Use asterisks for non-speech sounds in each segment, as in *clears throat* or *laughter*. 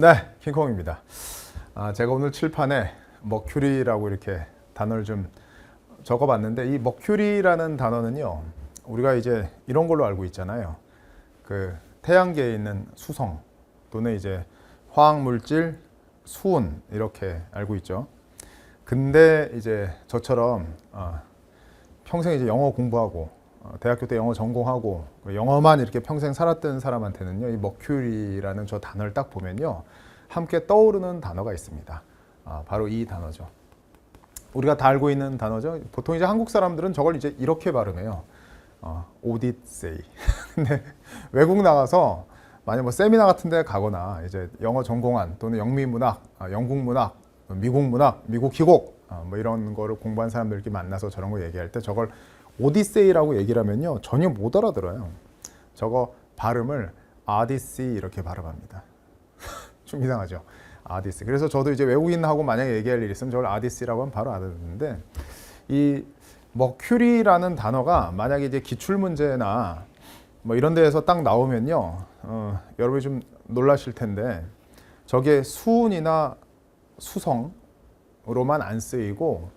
네, 킹콩입니다. 아, 제가 오늘 칠판에 머큐리라고 이렇게 단어를 좀 적어봤는데 이 머큐리라는 단어는요, 우리가 이제 이런 걸로 알고 있잖아요. 그 태양계에 있는 수성 또는 이제 화학 물질, 수은 이렇게 알고 있죠. 근데 이제 저처럼 아, 평생 이제 영어 공부하고 어, 대학교 때 영어 전공하고 그 영어만 이렇게 평생 살았던 사람한테는요 이 머큐리라는 저 단어를 딱 보면요 함께 떠오르는 단어가 있습니다. 아, 바로 이 단어죠. 우리가 다 알고 있는 단어죠. 보통 이제 한국 사람들은 저걸 이제 이렇게 발음해요. 어, 오디세이. *laughs* 근데 외국 나가서 만약 뭐 세미나 같은 데 가거나 이제 영어 전공한 또는 영미 문학, 아, 영국 문학, 미국 문학, 미국 희곡 아, 뭐 이런 거를 공부한 사람들 이렇게 만나서 저런 거 얘기할 때 저걸 오디세이라고 얘기를 하면요 전혀 못 알아들어요. 저거 발음을 아디시 이렇게 발음합니다. *laughs* 좀 이상하죠. 아디시. 그래서 저도 이제 외국인하고 만약에 얘기할 일 있으면 저걸 아디시라고 하면 바로 알아듣는데 이 머큐리라는 단어가 만약에 이제 기출 문제나 뭐 이런 데에서 딱 나오면요. 어, 여러분이 좀 놀라실 텐데 저게 수은이나 수성으로만 안 쓰이고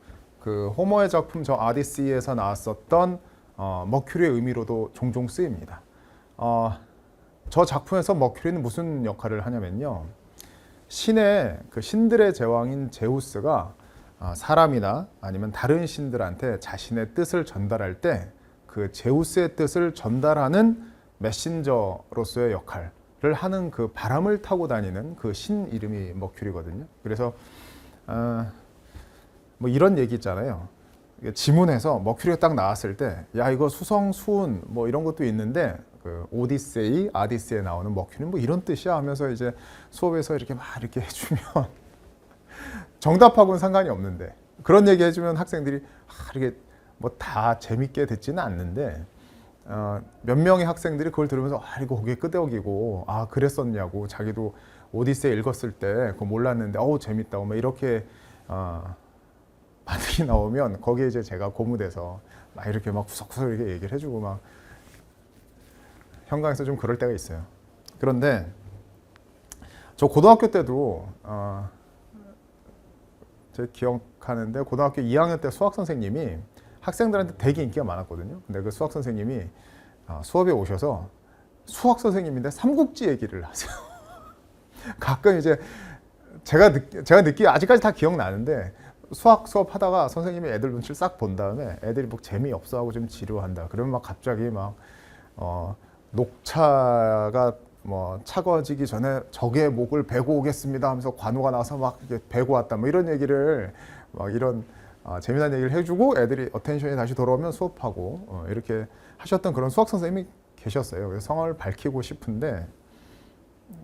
그 호머의 작품 저 아디시에서 나왔었던 어, 머큐리의 의미로도 종종 쓰입니다. 어, 저 작품에서 머큐리는 무슨 역할을 하냐면요. 신의 그 신들의 제왕인 제우스가 아, 사람이나 아니면 다른 신들한테 자신의 뜻을 전달할 때 그 제우스의 뜻을 전달하는 메신저로서의 역할을 하는 그 바람을 타고 다니는 그 신 이름이 머큐리거든요. 그래서 아, 뭐 이런 얘기 있잖아요. 이게 지문에서 머큐리가 딱 나왔을 때, 야 이거 수성, 수은 뭐 이런 것도 있는데 그 오디세이, 아디스에 나오는 머큐리 뭐 이런 뜻이야 하면서 이제 수업에서 이렇게 막 이렇게 *laughs* 해주면 정답하고는 상관이 없는데 그런 얘기 해주면 학생들이 아, 이렇게 뭐 다 재밌게 듣지는 않는데 어, 몇 명의 학생들이 그걸 들으면서 아 이거 고개 끄덕이고 아 그랬었냐고 자기도 오디세이 읽었을 때 그거 몰랐는데 어우 재밌다고 막 이렇게 어, 반응이 나오면 거기에 이제 제가 고무돼서 막 이렇게 막 구석구석 이렇게 얘기를 해주고 막 현강에서 좀 그럴 때가 있어요. 그런데 저 고등학교 때도 어, 제가 기억하는데 고등학교 2학년 때 수학 선생님이 학생들한테 되게 인기가 많았거든요. 근데 그 수학 선생님이 어, 수업에 오셔서 수학 선생님인데 삼국지 얘기를 하세요. *laughs* 가끔 이제 제가 느, 제가 느끼 아직까지 다 기억나는데 수학 수업 하다가 선생님이 애들 눈치를 싹 본 다음에 애들이 뭐 재미 없어 하고 좀 지루한다. 그러면 막 갑자기 막 어, 녹차가 뭐 차가워지기 전에 적의 목을 베고 오겠습니다 하면서 관우가 나와서 막 이렇게 베고 왔다 뭐 이런 얘기를 막 이런 아, 재미난 얘기를 해주고 애들이 어텐션이 다시 돌아오면 수업하고 어, 이렇게 하셨던 그런 수학 선생님이 계셨어요. 그래서 성을 밝히고 싶은데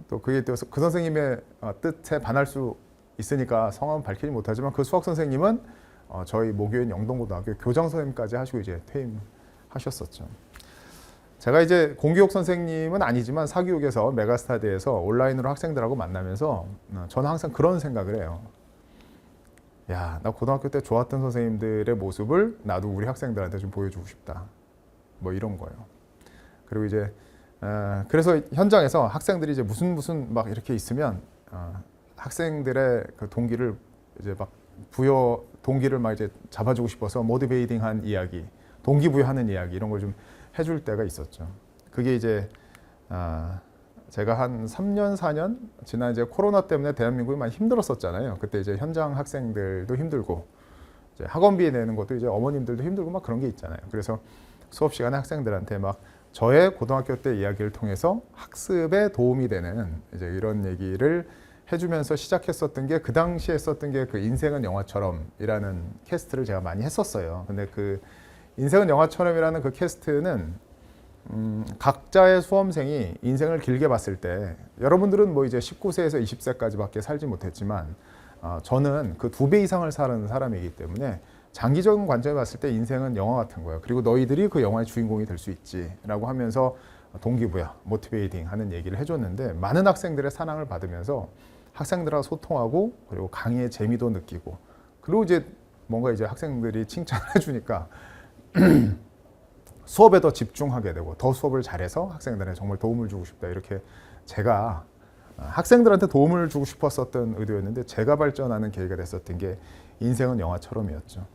또 그게 또 그 선생님의 어, 뜻에 반할 수 있으니까 성함은 밝히지 못하지만 그 수학 선생님은 어, 저희 모교인 영동고등학교 교장 선생님까지 하시고 이제 퇴임하셨었죠. 제가 이제 공교육 선생님은 아니지만 사교육에서 메가스타디에서 온라인으로 학생들하고 만나면서 어, 저는 항상 그런 생각을 해요. 야, 나 고등학교 때 좋았던 선생님들의 모습을 나도 우리 학생들한테 좀 보여주고 싶다. 뭐 이런 거예요. 그리고 이제 어, 그래서 현장에서 학생들이 이제 무슨 무슨 막 이렇게 있으면 어, 학생들의 그 동기를 이제 막 부여 동기를 막 이제 잡아주고 싶어서 모티베이팅한 이야기, 동기부여하는 이야기 이런 걸 좀 해줄 때가 있었죠. 그게 이제 아, 제가 한 3년 4년 지난 이제 코로나 때문에 대한민국이 많이 힘들었었잖아요. 그때 이제 현장 학생들도 힘들고 이제 학원비 내는 것도 이제 어머님들도 힘들고 막 그런 게 있잖아요. 그래서 수업 시간에 학생들한테 막 저의 고등학교 때 이야기를 통해서 학습에 도움이 되는 이제 이런 얘기를 해주면서 시작했었던 게 그 당시에 썼던 게 그 인생은 영화처럼이라는 캐스트를 제가 많이 했었어요. 근데 그 인생은 영화처럼이라는 그 캐스트는 음, 각자의 수험생이 인생을 길게 봤을 때 여러분들은 뭐 이제 19세에서 20세까지밖에 살지 못했지만 어, 저는 그 두 배 이상을 사는 사람이기 때문에 장기적인 관점에 봤을 때 인생은 영화 같은 거예요. 그리고 너희들이 그 영화의 주인공이 될 수 있지라고 하면서 동기부여, 모티베이팅 하는 얘기를 해줬는데 많은 학생들의 사랑을 받으면서 학생들하고 소통하고 그리고 강의의 재미도 느끼고 그리고 이제 뭔가 이제 학생들이 칭찬을 *laughs* 해주니까 *clears throat* 수업에 더 집중하게 되고 더 수업을 잘해서 학생들에 정말 도움을 주고 싶다 이렇게 제가 아, 학생들한테 도움을 주고 싶었었던 의도였는데 제가 발전하는 계기가 됐었던 게 인생은 영화처럼이었죠.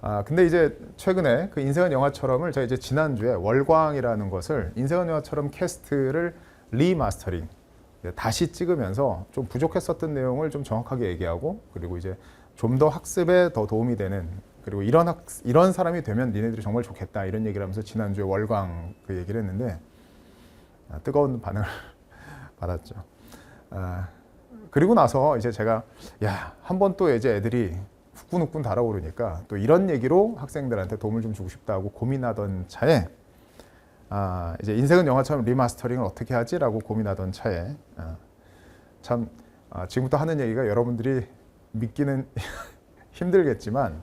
아 근데 이제 최근에 그 인생은 영화처럼을 제가 이제 지난주에 월광이라는 것을 인생은 영화처럼 캐스트를 리마스터링 다시 찍으면서 좀 부족했었던 내용을 좀 정확하게 얘기하고 그리고 이제 좀 더 학습에 더 도움이 되는 그리고 이런 학 이런 사람이 되면 니네들이 정말 좋겠다 이런 얘기를 하면서 지난주에 월광 그 얘기를 했는데 아, 뜨거운 반응을 *laughs* 받았죠. 아, 그리고 나서 이제 제가 야 한 번 또 이제 애들이 후끈후끈 달아오르니까 또 이런 얘기로 학생들한테 도움을 좀 주고 싶다고 고민하던 차에 아, 이제 인생은 영화처럼 리마스터링을 어떻게 하지라고 고민하던 차에 아, 참 아, 지금부터 하는 얘기가 여러분들이 믿기는 *laughs* 힘들겠지만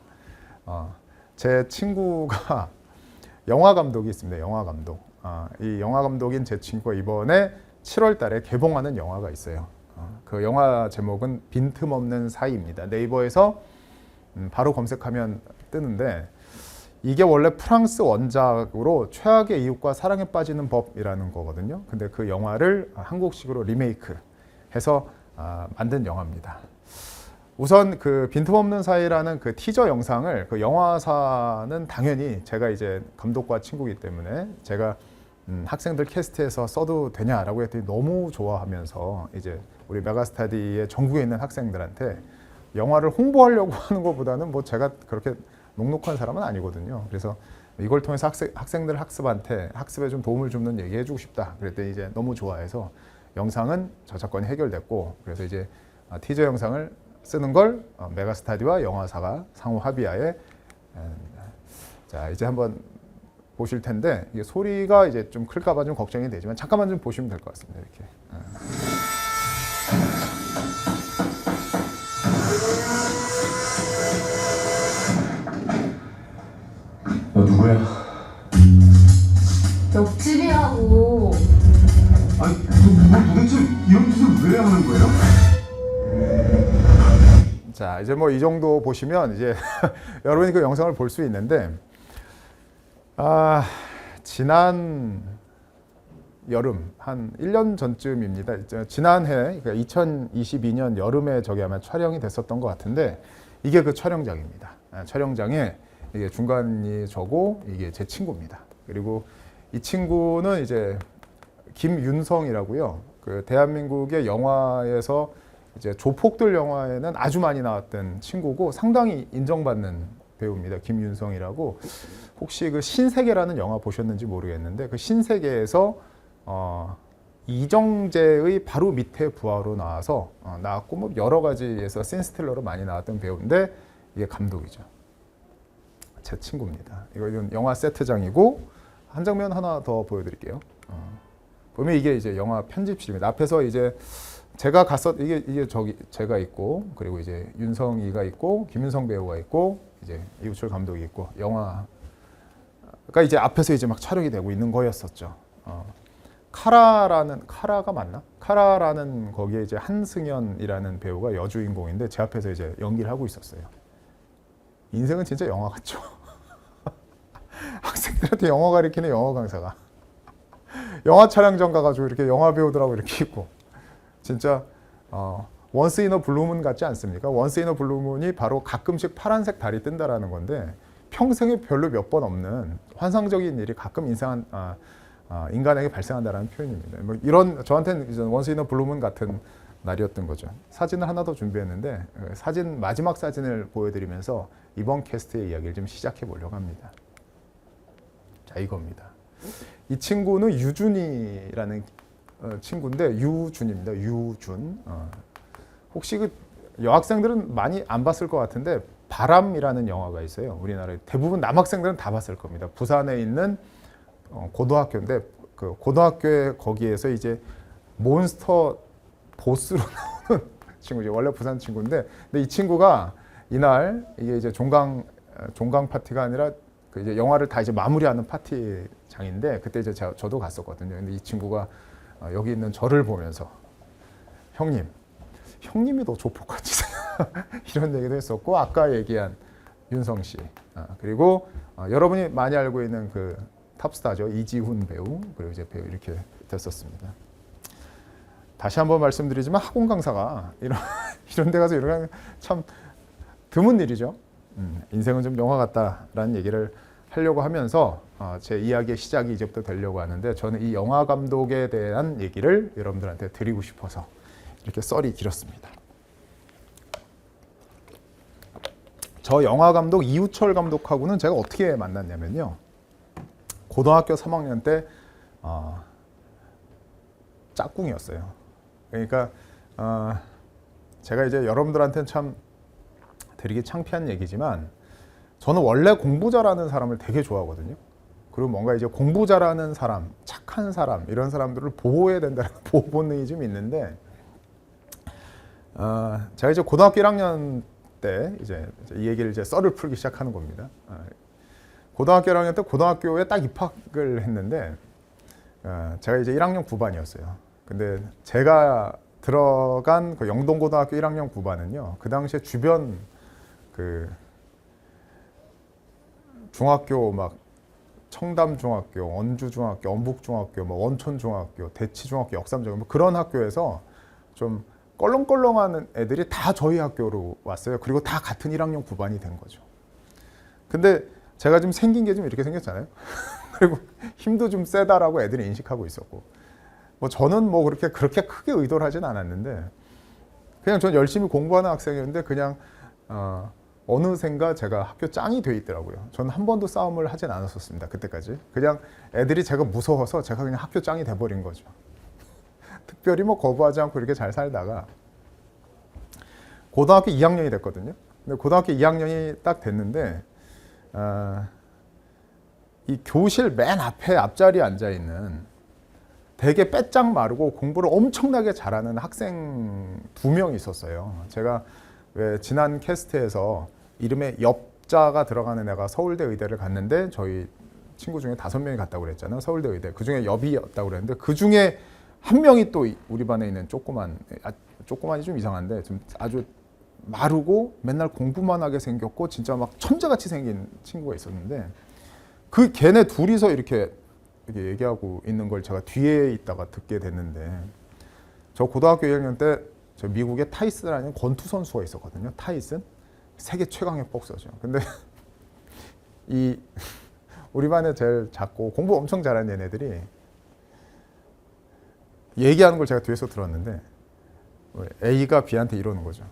어, 제 친구가 *laughs* 영화 감독이 있습니다. 영화 감독. 아, 이 영화 감독인 제 친구가 이번에 7월달에 개봉하는 영화가 있어요. 어, 그 영화 제목은 빈틈없는 사이입니다. 네이버에서 음, 바로 검색하면 뜨는데 이게 원래 프랑스 원작으로 최악의 이웃과 사랑에 빠지는 법이라는 거거든요. 근데 그 영화를 한국식으로 리메이크해서 아, 만든 영화입니다. 우선 그 빈틈없는 사이라는 그 티저 영상을 그 영화사는 당연히 제가 이제 감독과 친구이기 때문에 제가 음, 학생들 캐스트에서 써도 되냐라고 했더니 너무 좋아하면서 이제 우리 메가스타디의 전국에 있는 학생들한테 영화를 홍보하려고 *laughs* 하는 것보다는 뭐 제가 그렇게 녹록한 사람은 아니거든요. 그래서 이걸 통해서 학생, 학생 들 학습한테 학습에 좀 도움을 주는 얘기 해주고 싶다. 그랬더니 이제 너무 좋아해서 영상은 저작권이 해결됐고 그래서 이제 아, 티저 영상을 쓰는 걸 어, 메가스타디와 영화사가 상호 합의하에 음, 자 이제 한번 보실 텐데 이게 소리가 이제 좀 클까봐 좀 걱정이 되지만 잠깐만 좀 보시면 될 것 같습니다. 이렇게. 누구야? 옆집이라고 아니, 너, 너 도대체 이런 짓을 왜 하는 거예요? 자 이제 뭐 이 정도 보시면 이제 *laughs* 여러분이 그 영상을 볼 수 있는데 아 지난 여름 한 1년 전쯤입니다. 이제 지난해 그러니까 2022년 여름에 저기 아마 촬영이 됐었던 것 같은데 이게 그 촬영장입니다. 아, 촬영장에 이게 중간이 저고 이게 제 친구입니다. 그리고 이 친구는 이제 김윤성이라고요. 그 대한민국의 영화에서 이제 조폭들 영화에는 아주 많이 나왔던 친구고 상당히 인정받는 배우입니다. 김윤성이라고 혹시 그 신세계라는 영화 보셨는지 모르겠는데 그 신세계에서 어, 이정재의 바로 밑에 부하로 나와서 어, 나왔고 뭐 여러 가지에서 신스틸러로 많이 나왔던 배우인데 이게 감독이죠. 제 친구입니다. 이거 이건 영화 세트장이고 한 장면 하나 더 보여드릴게요. 어, 보면 이게 이제 영화 편집실입니다. 앞에서 이제 제가 갔었 이게 이게 저기 제가 있고 그리고 이제 윤성이가 있고 김윤성 배우가 있고 이제 이우철 감독이 있고 영화가 이제 앞에서 이제 막 촬영이 되고 있는 거였었죠. 어. 카라라는 카라가 맞나? 카라라는 거기에 이제 한승연이라는 배우가 여주인공인데 제 앞에서 이제 연기를 하고 있었어요. 인생은 진짜 영화 같죠. 학생들한테 영화 가리키는 영어 강사가 영화 촬영장 가가지고 이렇게 영화 배우들하고 이렇게 있고 진짜 어, 원스 이너 블루문 같지 않습니까? 원스 이너 블루문이 바로 가끔씩 파란색 달이 뜬다라는 건데 평생에 별로 몇 번 없는 환상적인 일이 가끔 인상 아, 아, 인간에게 발생한다라는 표현입니다. 뭐 이런 저한테는 원스 이너 블루문 같은 날이었던 거죠. 사진을 하나 더 준비했는데 어, 사진 마지막 사진을 보여드리면서 이번 캐스트의 이야기를 좀 시작해 보려고 합니다. 자 이겁니다. 이 친구는 유준이라는 어, 친구인데 유준입니다. 유준. 어. 혹시 그 여학생들은 많이 안 봤을 것 같은데 바람이라는 영화가 있어요. 우리나라에 대부분 남학생들은 다 봤을 겁니다. 부산에 있는 어, 고등학교인데 그 고등학교에 거기에서 이제 몬스터 보스로 *laughs* 나오는 친구죠. 원래 부산 친구인데 근데 이 친구가 이날 이게 이제 종강 어, 종강 파티가 아니라 그 이제 영화를 다 이제 마무리하는 파티장인데 그때 이제 저, 저도 갔었거든요. 근데 이 친구가 어, 여기 있는 저를 보면서 형님, 형님이 더 조폭같이 *laughs* 이런 얘기도 했었고 아까 얘기한 윤성 씨 아, 그리고 어, 여러분이 많이 알고 있는 그 탑스타죠 이지훈 배우 그리고 이제 배우 이렇게 됐었습니다. 다시 한번 말씀드리지만 학원 강사가 이런 *laughs* 이런 데 가서 이런 참 드문 일이죠. 음, 인생은 좀 영화 같다라는 얘기를 하려고 하면서 어, 제 이야기의 시작이 이제부터 되려고 하는데 저는 이 영화 감독에 대한 얘기를 여러분들한테 드리고 싶어서 이렇게 썰이 길었습니다. 저 영화 감독 이우철 감독하고는 제가 어떻게 만났냐면요. 고등학교 3학년 때 어, 짝꿍이었어요. 그러니까 어, 제가 이제 여러분들한테는 참 드리기 창피한 얘기지만 저는 원래 공부 잘하는 사람을 되게 좋아하거든요. 그리고 뭔가 이제 공부 잘하는 사람, 착한 사람 이런 사람들을 보호해야 된다는 *laughs* 보호 본능이 좀 있는데 어, 제가 이제 고등학교 1학년 때 이제 이 얘기를 이제 썰을 풀기 시작하는 겁니다. 어, 고등학교 1학년 때 고등학교에 딱 입학을 했는데 어, 제가 이제 1학년 9반이었어요. 근데 제가 들어간 그 영동고등학교 1학년 9반은요. 그 당시에 주변 그 중학교 막 청담 중학교, 언주 중학교, 언북 중학교, 뭐 원촌 중학교, 대치 중학교, 역삼 중학교 뭐 그런 학교에서 좀 껄렁껄렁하는 애들이 다 저희 학교로 왔어요. 그리고 다 같은 1학년 9반이 된 거죠. 근데 제가 좀 생긴 게 좀 이렇게 생겼잖아요. *laughs* 그리고 힘도 좀 세다라고 애들이 인식하고 있었고, 뭐 저는 뭐 그렇게 그렇게 크게 의도를 하진 않았는데, 그냥 전 열심히 공부하는 학생이었는데 그냥 어, 어느샌가 제가 학교 짱이 돼 있더라고요. 저는 한 번도 싸움을 하진 않았었습니다. 그때까지 그냥 애들이 제가 무서워서 제가 그냥 학교 짱이 돼버린 거죠. *laughs* 특별히 뭐 거부하지 않고 이렇게 잘 살다가 고등학교 2학년이 됐거든요. 근데 고등학교 2학년이 딱 됐는데 어, 이 교실 맨 앞에 앞자리에 앉아 있는 되게 빼짝 마르고 공부를 엄청나게 잘하는 학생 두명 있었어요. 제가 왜 지난 캐스트에서 이름에 엽자가 들어가는 애가 서울대 의대를 갔는데 저희 친구 중에 다섯 명이 갔다고 그랬잖아요. 서울대 의대. 그 중에 엽이었다고 그랬는데 그 중에 한 명이 또 이- 우리 반에 있는 조그만 아, 조그만이 좀 이상한데 좀 아주 마르고 맨날 공부만 하게 생겼고 진짜 막 천재같이 생긴 친구가 있었는데 그 걔네 둘이서 이렇게 이렇게 얘기하고 있는 걸 제가 뒤에 있다가 듣게 됐는데 저 고등학교 1학년 때 저 미국에 타이슨이라는 권투 선수가 있었거든요. 타이슨 세계 최강의 복서죠. 근데 *laughs* 이 *laughs* 우리 반에 제일 작고 공부 엄청 잘하는 얘네들이 얘기하는 걸 제가 뒤에서 들었는데 A가 B한테 이러는 거죠.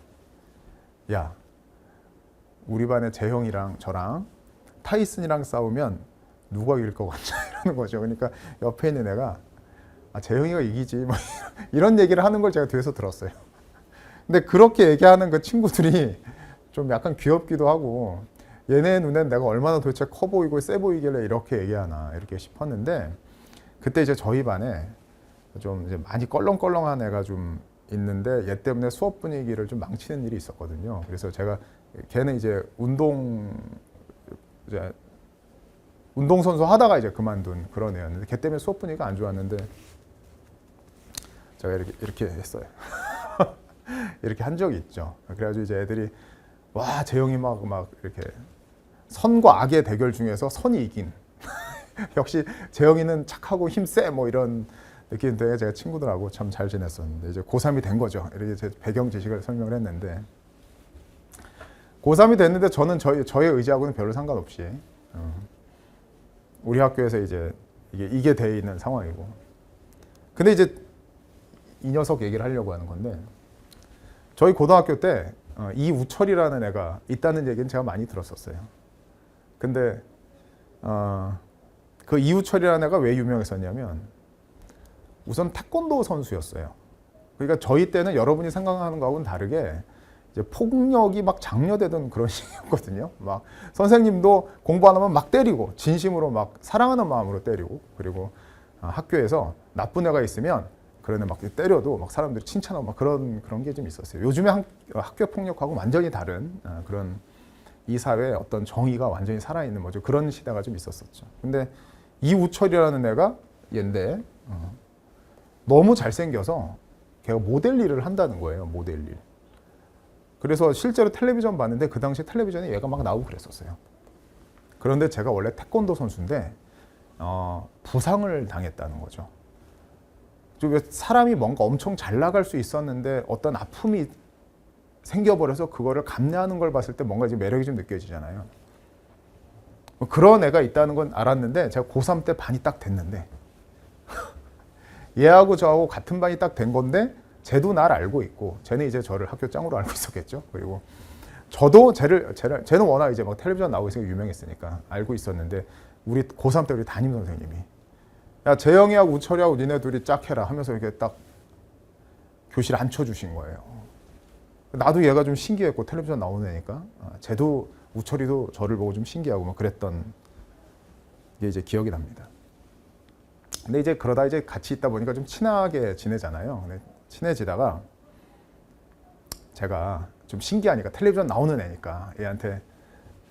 야, 우리 반에 재형이랑 저랑 타이슨이랑 싸우면 누가 이길 것 같냐 *laughs* 이러는 거죠. 그러니까 옆에 있는 애가 아, 재형이가 이기지 뭐 이런 얘기를 하는 걸 제가 뒤에서 들었어요. 근데 그렇게 얘기하는 그 친구들이 좀 약간 귀엽기도 하고 얘네 눈엔 내가 얼마나 도대체 커 보이고 세 보이길래 이렇게 얘기하나 이렇게 싶었는데 그때 이제 저희 반에 좀 이제 많이 껄렁껄렁한 애가 좀 있는데 얘 때문에 수업 분위기를 좀 망치는 일이 있었거든요. 그래서 제가 걔는 이제 운동 이제 운동 선수 하다가 이제 그만둔 그런 애였는데 걔 때문에 수업 분위기가 안 좋았는데 제가 이렇게 이렇게 했어요. *laughs* 이렇게 한 적이 있죠. 그래가지고 이제 애들이 와 재영이 막 막 이렇게 선과 악의 대결 중에서 선이 이긴. *laughs* 역시 재영이는 착하고 힘세 뭐 이런 느낌인데 제가 친구들하고 참 잘 지냈었는데 이제 고3이 된 거죠. 이렇게 제 배경 지식을 설명을 했는데 고3이 됐는데 저는 저희 저의 의지하고는 별로 상관없이 어, 우리 학교에서 이제 이게 이게 돼 있는 상황이고. 근데 이제 이 녀석 얘기를 하려고 하는 건데 저희 고등학교 때 어, 이우철이라는 애가 있다는 얘기는 제가 많이 들었었어요. 근데 어, 그 이우철이라는 애가 왜 유명했었냐면 우선 태권도 선수였어요. 그러니까 저희 때는 여러분이 생각하는 거하고는 다르게 이제 폭력이 막 장려되던 그런 *laughs* 시기였거든요. 막 선생님도 공부 안 하면 막 때리고 진심으로 막 사랑하는 마음으로 때리고 그리고 어, 학교에서 나쁜 애가 있으면 그런 애막 때려도 막 사람들이 칭찬하고 막 그런 그런 게 좀 있었어요. 요즘에 학, 학교 폭력하고 완전히 다른 어, 그런 이 사회의 어떤 정의가 완전히 살아있는 뭐죠 그런 시대가 좀 있었었죠. 근데 이우철이라는 애가 얘인데 어, 너무 잘생겨서 걔가 모델 일을 한다는 거예요. 모델 일. 그래서 실제로 텔레비전 봤는데 그 당시 텔레비전에 얘가 막 나오고 그랬었어요. 그런데 제가 원래 태권도 선수인데 어, 부상을 당했다는 거죠. 왜 사람이 뭔가 엄청 잘 나갈 수 있었는데 어떤 아픔이 생겨버려서 그거를 감내하는 걸 봤을 때 뭔가 이제 매력이 좀 느껴지잖아요. 뭐 그런 애가 있다는 건 알았는데 제가 고3 때 반이 딱 됐는데 *laughs* 얘하고 저하고 같은 반이 딱 된 건데 쟤도 날 알고 있고 쟤는 이제 저를 학교 짱으로 알고 *laughs* 있었겠죠. 그리고 저도 쟤를 쟤를 쟤는 워낙 이제 막 텔레비전 나오고 있으니까 유명했으니까 알고 있었는데 우리 고3 때 우리 담임 선생님이 야 재영이하고 우철이하고 니네 둘이 짝 해라 하면서 이렇게 딱 교실 앉혀주신 거예요. 나도 얘가 좀 신기했고 텔레비전 나오는 애니까 아, 쟤도 우철이도 저를 보고 좀 신기하고 막 그랬던 게 이제 기억이 납니다. 근데 이제 그러다 이제 같이 있다 보니까 좀 친하게 지내잖아요. 친해지다가 제가 좀 신기하니까 텔레비전 나오는 애니까 얘한테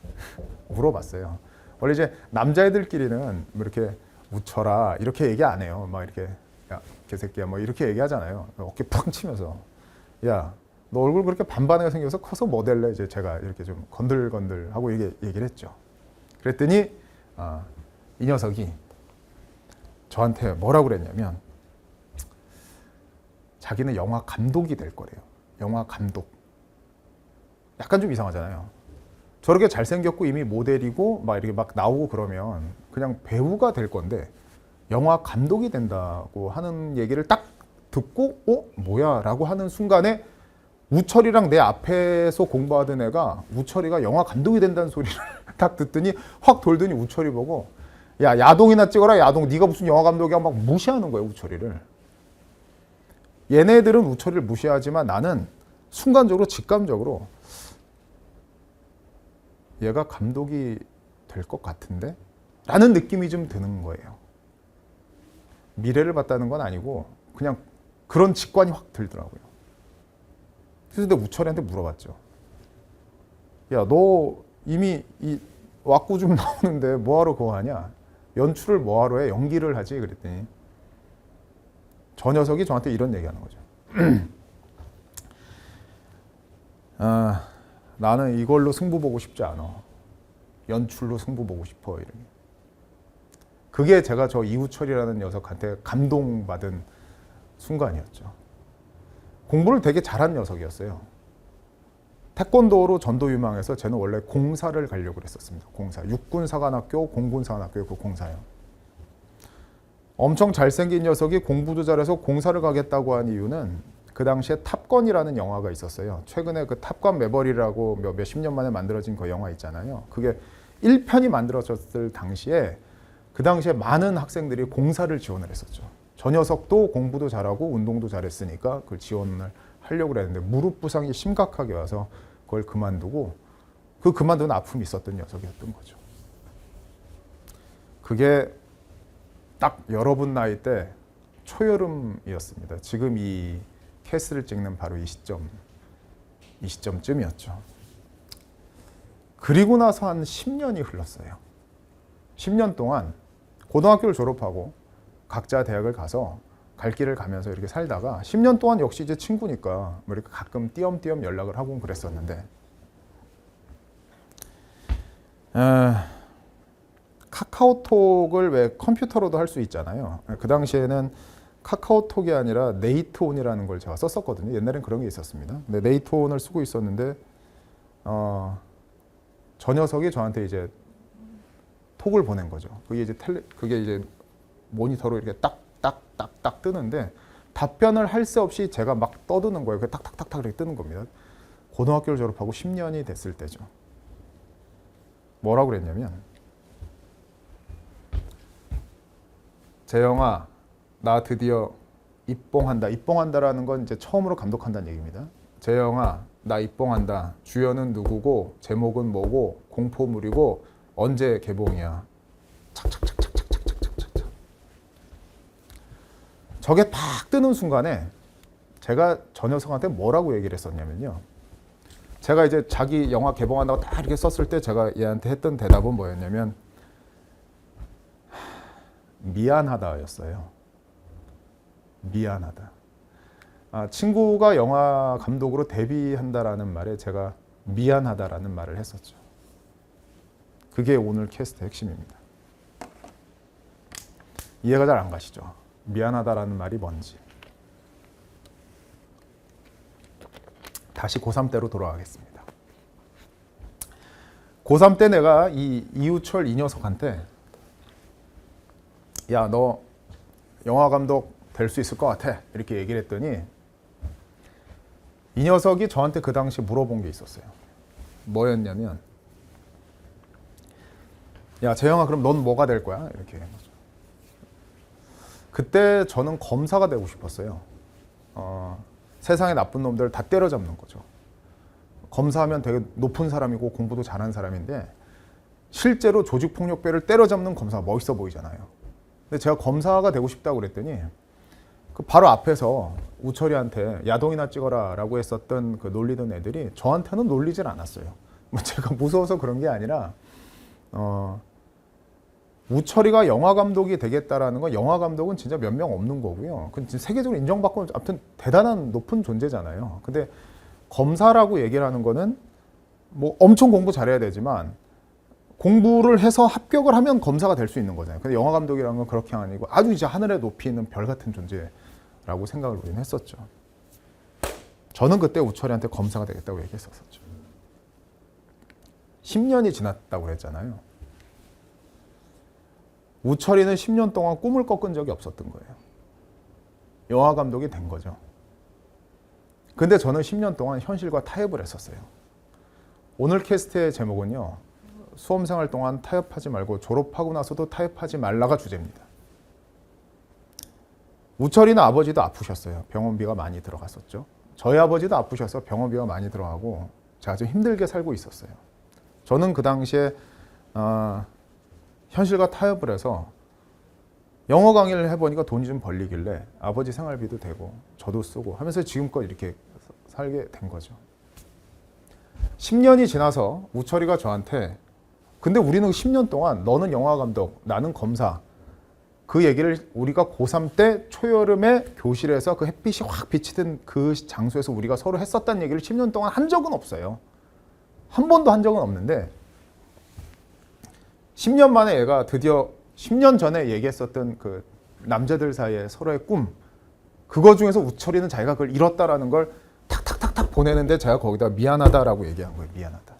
*laughs* 물어봤어요. 원래 이제 남자애들끼리는 뭐 이렇게 묻혀라 이렇게 얘기 안 해요. 막 이렇게 야 개새끼야 뭐 이렇게 얘기하잖아요. 어깨 펑 치면서 야 너 얼굴 그렇게 반반하게 생겨서 커서 뭐 될래? 이제 제가 이렇게 좀 건들건들 하고 얘기, 얘기를 했죠. 그랬더니 아, 이 녀석이 저한테 뭐라고 그랬냐면 자기는 영화 감독이 될 거래요. 영화 감독. 약간 좀 이상하잖아요. 저렇게 잘생겼고 이미 모델이고 막 이렇게 막 나오고 그러면 그냥 배우가 될 건데 영화 감독이 된다고 하는 얘기를 딱 듣고 어? 뭐야 라고 하는 순간에 우철이랑 내 앞에서 공부하던 애가 우철이가 영화 감독이 된다는 소리를 *laughs* 딱 듣더니 확 돌더니 우철이 보고 야 야동이나 찍어라 야동. 네가 무슨 영화 감독이야? 막 무시하는 거예요 우철이를. 얘네들은 우철이를 무시하지만 나는 순간적으로 직감적으로 얘가 감독이 될 것 같은데? 라는 느낌이 좀 드는 거예요. 미래를 봤다는 건 아니고 그냥 그런 직관이 확 들더라고요. 그래서 내가 우철이한테 물어봤죠. 야, 너 이미 이 왁구 좀 *laughs* 나오는데 뭐하러 그거 하냐? 연출을 뭐하러 해? 연기를 하지? 그랬더니 저 녀석이 저한테 이런 얘기 하는 거죠. *clears throat* 아, 나는 이걸로 승부 보고 싶지 않아. 연출로 승부 보고 싶어. 이렇게. 그게 제가 저 이우철이라는 녀석한테 감동받은 순간이었죠. 공부를 되게 잘한 녀석이었어요. 태권도로 전도 유망해서 쟤는 원래 공사를 가려고 그랬었습니다. 공사. 육군사관학교, 공군사관학교 그 공사요. 엄청 잘생긴 녀석이 공부도 잘해서 공사를 가겠다고 한 이유는 그 당시에 탑건이라는 영화가 있었어요. 최근에 그 탑건 매버리라고 몇, 몇십 년 만에 만들어진 그 영화 있잖아요. 그게 1편이 만들어졌을 당시에 그 당시에 많은 학생들이 공사를 지원을 했었죠. 저 녀석도 공부도 잘하고 운동도 잘했으니까 그걸 지원을 하려고 그랬는데 무릎 부상이 심각하게 와서 그걸 그만두고 그 그만둔 아픔이 있었던 녀석이었던 거죠. 그게 딱 여러분 나이 때 초여름이었습니다. 지금 이 캐스를 찍는 바로 이 시점, 이 시점쯤이었죠. 그리고 나서 한 10년이 흘렀어요. 10년 동안 고등학교를 졸업하고 각자 대학을 가서 갈 길을 가면서 이렇게 살다가 10년 동안 역시 이제 친구니까 뭐 이렇게 가끔 띄엄띄엄 연락을 하고 그랬었는데 에, 카카오톡을 왜 컴퓨터로도 할 수 있잖아요. 그 당시에는 카카오톡이 아니라 네이트온이라는 걸 제가 썼었거든요. 옛날엔 그런 게 있었습니다. 근데 네이트온을 쓰고 있었는데 어, 저 녀석이 저한테 이제 톡을 보낸 거죠. 그게 이제 텔레, 그게 이제 모니터로 이렇게 딱딱딱딱 뜨는데 답변을 할 새 없이 제가 막 떠드는 거예요. 그 탁탁탁탁 이렇게 뜨는 겁니다. 고등학교를 졸업하고 10년이 됐을 때죠. 뭐라고 그랬냐면 재영아 나 드디어 입봉한다. 입봉한다라는 건 이제 처음으로 감독한다는 얘기입니다. 재영아 나 입봉한다. 주연은 누구고 제목은 뭐고 공포물이고 언제 개봉이야. 착착착착착착착착착. 저게 딱 뜨는 순간에 제가 저 녀석한테 뭐라고 얘기를 했었냐면요. 제가 이제 자기 영화 개봉한다고 딱 이렇게 썼을 때 제가 얘한테 했던 대답은 뭐였냐면 미안하다였어요. 미안하다. 아, 친구가 영화 감독으로 데뷔한다라는 말에 제가 미안하다라는 말을 했었죠. 그게 오늘 캐스트 핵심입니다. 이해가 잘 안 가시죠? 미안하다라는 말이 뭔지. 다시 고3 때로 돌아가겠습니다. 고3 때 내가 이 이우철 이 녀석한테 야, 너 영화 감독 될 수 있을 것 같아 이렇게 얘기를 했더니 이 녀석이 저한테 그 당시 물어본 게 있었어요. 뭐였냐면 야 재영아 그럼 넌 뭐가 될 거야 이렇게 그때 저는 검사가 되고 싶었어요. 어, 세상의 나쁜 놈들 다 때려잡는 거죠. 검사하면 되게 높은 사람이고 공부도 잘하는 사람인데 실제로 조직폭력배를 때려잡는 검사가 멋있어 보이잖아요. 근데 제가 검사가 되고 싶다고 그랬더니 그 바로 앞에서 우철이한테 야동이나 찍어라라고 했었던 그 놀리던 애들이 저한테는 놀리질 않았어요. 뭐 제가 무서워서 그런 게 아니라 어, 우철이가 영화 감독이 되겠다라는 건 영화 감독은 진짜 몇 명 없는 거고요. 세계적으로 인정받고 아무튼 대단한 높은 존재잖아요. 근데 검사라고 얘기를 하는 거는 뭐 엄청 공부 잘해야 되지만 공부를 해서 합격을 하면 검사가 될 수 있는 거잖아요. 근데 영화 감독이라는 건 그렇게 아니고 아주 이제 하늘에 높이 있는 별 같은 존재 라고 생각을 우리는 했었죠. 저는 그때 우철이한테 검사가 되겠다고 얘기했었었죠. 10년이 지났다고 그랬잖아요. 우철이는 10년 동안 꿈을 꺾은 적이 없었던 거예요. 영화 감독이 된 거죠. 근데 저는 10년 동안 현실과 타협을 했었어요. 오늘 캐스트의 제목은요. 수험 생활 동안 타협하지 말고 졸업하고 나서도 타협하지 말라가 주제입니다. 우철이는 아버지도 아프셨어요. 병원비가 많이 들어갔었죠. 저희 아버지도 아프셔서 병원비가 많이 들어가고 제가 좀 힘들게 살고 있었어요. 저는 그 당시에 어, 현실과 타협을 해서 영어 강의를 해보니까 돈이 좀 벌리길래 아버지 생활비도 되고 저도 쓰고 하면서 지금껏 이렇게 살게 된 거죠. 10년이 지나서 우철이가 저한테 근데 우리는 10년 동안 너는 영화 감독, 나는 검사 그 얘기를 우리가 고3 때 초여름에 교실에서 그 햇빛이 확 비치던 그 장소에서 우리가 서로 했었다는 얘기를 10년 동안 한 적은 없어요. 한 번도 한 적은 없는데 10년 만에 얘가 드디어 10년 전에 얘기했었던 그 남자들 사이에 서로의 꿈 그거 중에서 우철이는 자기가 그걸 잃었다라는 걸 탁탁탁탁 보내는데 제가 거기다 미안하다라고 얘기한 거예요. 미안하다.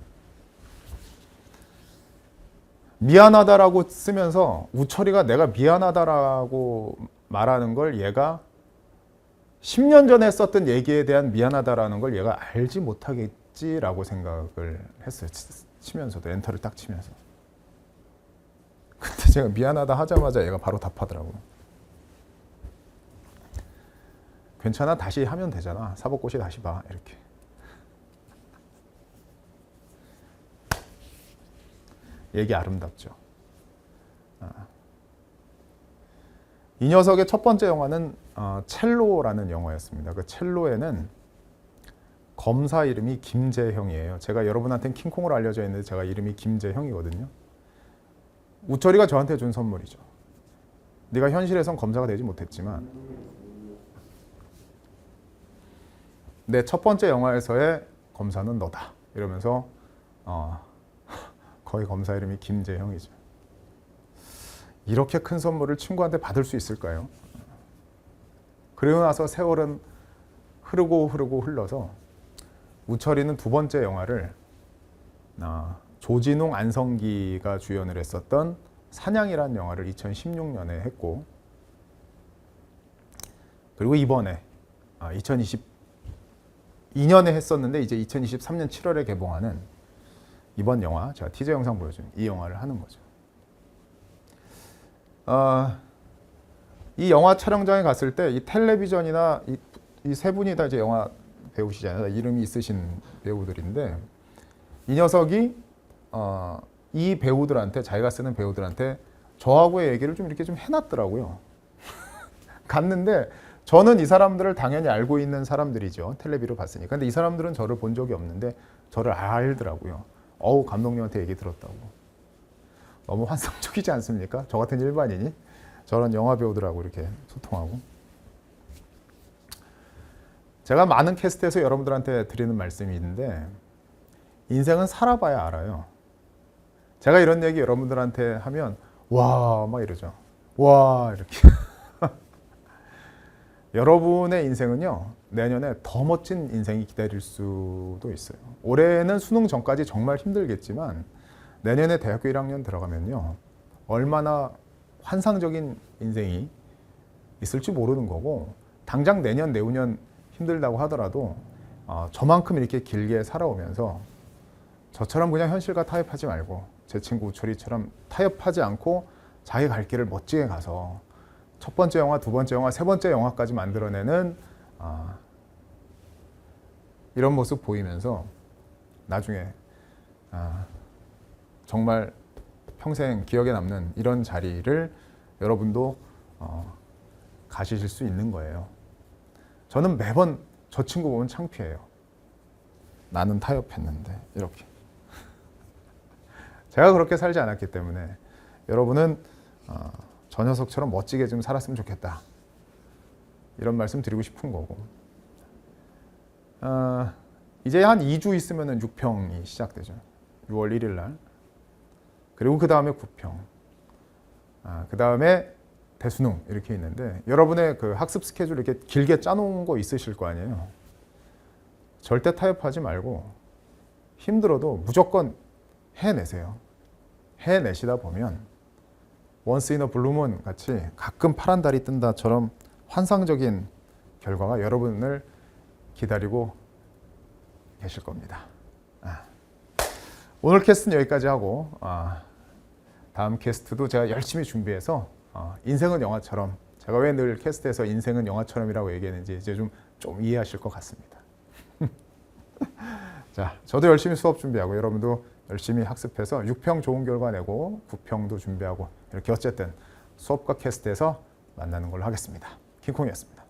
미안하다라고 쓰면서 우철이가 내가 미안하다라고 말하는 걸 얘가 10년 전에 썼던 얘기에 대한 미안하다라는 걸 얘가 알지 못하겠지라고 생각을 했어요. 치- 치면서도 엔터를 딱 치면서. 근데 제가 미안하다 하자마자 얘가 바로 답하더라고요. 괜찮아 다시 하면 되잖아 사법고시 다시 봐 이렇게 얘기 아름답죠. 아. 이 녀석의 첫 번째 영화는 어, 첼로라는 영화였습니다. 그 첼로에는 검사 이름이 김재형이에요. 제가 여러분한테는 킹콩으로 알려져 있는데 제가 이름이 김재형이거든요. 우철이가 저한테 준 선물이죠. 네가 현실에선 검사가 되지 못했지만 내 첫 번째 영화에서의 검사는 너다. 이러면서 어, 거의 검사 이름이 김재형이죠. 이렇게 큰 선물을 친구한테 받을 수 있을까요? 그리고 나서 세월은 흐르고 흐르고 흘러서 우철이는 두 번째 영화를 어, 조진웅 안성기가 주연을 했었던 사냥이라는 영화를 2016년에 했고 그리고 이번에 아, 2020 2년에 했었는데 이제 2023년 7월에 개봉하는 이번 영화 제가 티저 영상 보여준 이 영화를 하는 거죠. 어, 이 영화 촬영장에 갔을 때 이 텔레비전이나 이세 분이 다 이제 영화 배우시잖아요. 이름이 있으신 배우들인데 이 녀석이 어, 이 배우들한테 자기가 쓰는 배우들한테 저하고의 얘기를 좀 이렇게 좀 해놨더라고요. *laughs* 갔는데 저는 이 사람들을 당연히 알고 있는 사람들이죠. 텔레비로 봤으니까. 근데 이 사람들은 저를 본 적이 없는데 저를 알더라고요. 어우, 감독님한테 얘기 들었다고. 너무 환상적이지 않습니까? 저 같은 일반인이 저런 영화 배우들하고 이렇게 소통하고. 제가 많은 캐스트에서 여러분들한테 드리는 말씀이 있는데 인생은 살아봐야 알아요. 제가 이런 얘기 여러분들한테 하면 와, 막 이러죠. 와, 이렇게. *laughs* 여러분의 인생은요 내년에 더 멋진 인생이 기다릴 수도 있어요. 올해는 수능 전까지 정말 힘들겠지만 내년에 대학교 1학년 들어가면요 얼마나 환상적인 인생이 있을지 모르는 거고 당장 내년 내후년 힘들다고 하더라도 어, 저만큼 이렇게 길게 살아오면서 저처럼 그냥 현실과 타협하지 말고 제 친구 우철이처럼 타협하지 않고 자기 갈 길을 멋지게 가서 첫 번째 영화, 두 번째 영화, 세 번째 영화까지 만들어내는 아, 이런 모습 보이면서 나중에 아, 정말 평생 기억에 남는 이런 자리를 여러분도 어, 가지실 수 있는 거예요. 저는 매번 저 친구 보면 창피해요. 나는 타협했는데 이렇게. *laughs* 제가 그렇게 살지 않았기 때문에 여러분은 어, 저 녀석처럼 멋지게 좀 살았으면 좋겠다. 이런 말씀 드리고 싶은 거고. 어, 이제 한 2주 있으면 6평이 시작되죠. 6월 1일 날. 그리고 그 다음에 9평. 아, 그 다음에 대수능 이렇게 있는데 여러분의 그 학습 스케줄 이렇게 길게 짜놓은 거 있으실 거 아니에요. 절대 타협하지 말고 힘들어도 무조건 해내세요. 해내시다 보면 원스 인어 블루문 같이 가끔 파란 달이 뜬다처럼 환상적인 결과가 여러분을 기다리고 계실 겁니다. 아. 오늘 캐스트는 여기까지 하고 아, 다음 캐스트도 제가 열심히 준비해서 어, 인생은 영화처럼 제가 왜 늘 캐스트에서 인생은 영화처럼이라고 얘기했는지 이제 좀, 좀 이해하실 것 같습니다. *laughs* 자, 저도 열심히 수업 준비하고 여러분도 열심히 학습해서 6평 좋은 결과 내고 9평도 준비하고 이렇게 어쨌든 수업과 캐스트에서 만나는 걸로 하겠습니다. 킹콩이었습니다.